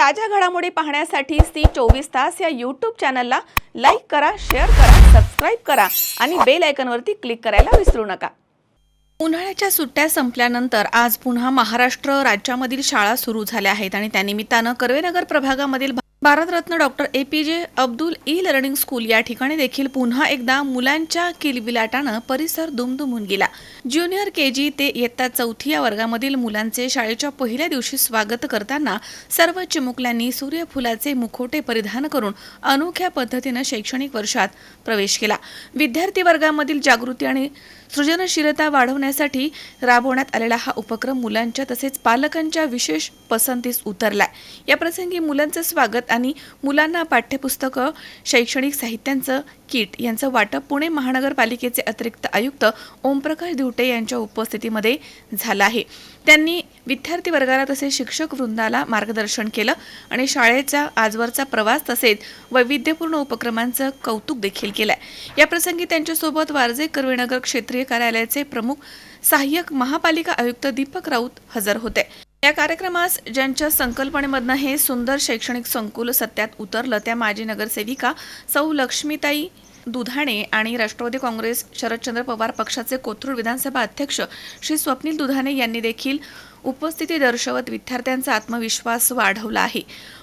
ताज्या घडामोडी पाहण्यासाठी सी चोवीस तास या यूट्यूब चॅनलला लाईक करा शेअर करा सबस्क्राईब करा आणि बेल आयकनवरती क्लिक करायला विसरू नका. उन्हाळ्याच्या सुट्ट्या संपल्यानंतर आज पुन्हा महाराष्ट्र राज्यामधील शाळा सुरू झाल्या आहेत आणि त्यानिमित्तानं Karvenagar प्रभागामधील Bharat Ratna doctor A. P. J. Abdul E. Learning school या ठिकाणी देखील पुन्हा एकदा मुलांच्या किलबिलाटानं परिसर दुमदुमून गेला. ज्युनियर के जी ते इयत्ता चौथी या वर्गामधील मुलांचे शाळेच्या पहिल्या दिवशी स्वागत करताना सर्व चिमुकल्यांनी सूर्यफुलाचे मुखोटे परिधान करून अनोख्या पद्धतीनं शैक्षणिक वर्षात प्रवेश केला. विद्यार्थी वर्गामधील जागृती आणि सृजनशीलता वाढवण्यासाठी राबवण्यात आलेला हा उपक्रम मुलांच्या तसेच पालकांच्या विशेष पसंतीस उतरलाय. या प्रसंगी मुलांचं स्वागत आणि मुलांना पाठ्यपुस्तकं शैक्षणिक साहित्यांचं किट यांचं वाटप पुणे महानगरपालिकेचे अतिरिक्त आयुक्त ओमप्रकाश दिवटे यांच्या उपस्थितीमध्ये झालं आहे. त्यांनी विद्यार्थी वर्गाला तसेच शिक्षक वृंदाला मार्गदर्शन केलं आणि शाळेचा आजवरचा प्रवास तसेच वैविध्यपूर्ण उपक्रमांचं कौतुक देखील केलं या प्रसंगी त्यांच्यासोबत वारजे कर्वेनगर क्षेत्रीय कार्यालयाचे प्रमुख सहाय्यक महापालिका आयुक्त दीपक राऊत हजर होते. या कार्यक्रमास ज्यांच्या संकल्पनेमधनं हे सुंदर शैक्षणिक संकुल सत्यात उतरलं त्या माजी नगरसेविका सौ लक्ष्मीताई दुधाणे आणि राष्ट्रवादी काँग्रेस शरदचंद्र पवार पक्षाचे कोथरूड विधानसभा अध्यक्ष श्री स्वप्नील दुधाणे यांनी देखील उपस्थिती दर्शवत विद्यार्थ्यांचा आत्मविश्वास वाढवला आहे.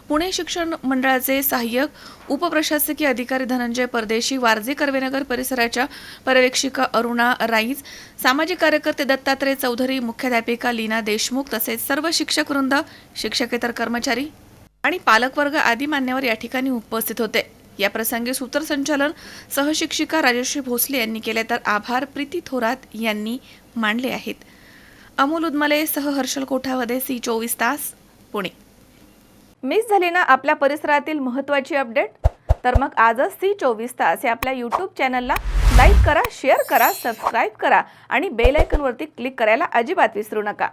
पुणे शिक्षण मंडळाचे सहाय्यक उपप्रशासकीय अधिकारी धनंजय परदेशी वारजे कर्वेनगर परिसराच्या पर्यवेक्षिका अरुणा राईज सामाजिक कार्यकर्ते दत्तात्रय चौधरी मुख्याध्यापिका लीना देशमुख तसेच सर्व शिक्षक वृंद शिक्षकेतर कर्मचारी आणि पालकवर्ग आदी मान्यवर या ठिकाणी उपस्थित होते. या प्रसंगी सूत्रसंचालन सहशिक्षिका राजश्री भोसले यांनी केले तर आभार प्रीती थोरात यांनी मांडले आहेत. अमोल उदमले सह हर्षल कोठावदे सी चोवीस तास पुणे. मिस झाली ना आपल्या परिसरातील महत्त्वाची अपडेट? तर मग आजच सी चोवीस तास हे आपल्या यूट्यूब चॅनलला लाईक करा शेअर करा सबस्क्राईब करा आणि बेल आयकनवरती क्लिक करायला अजिबात विसरू नका.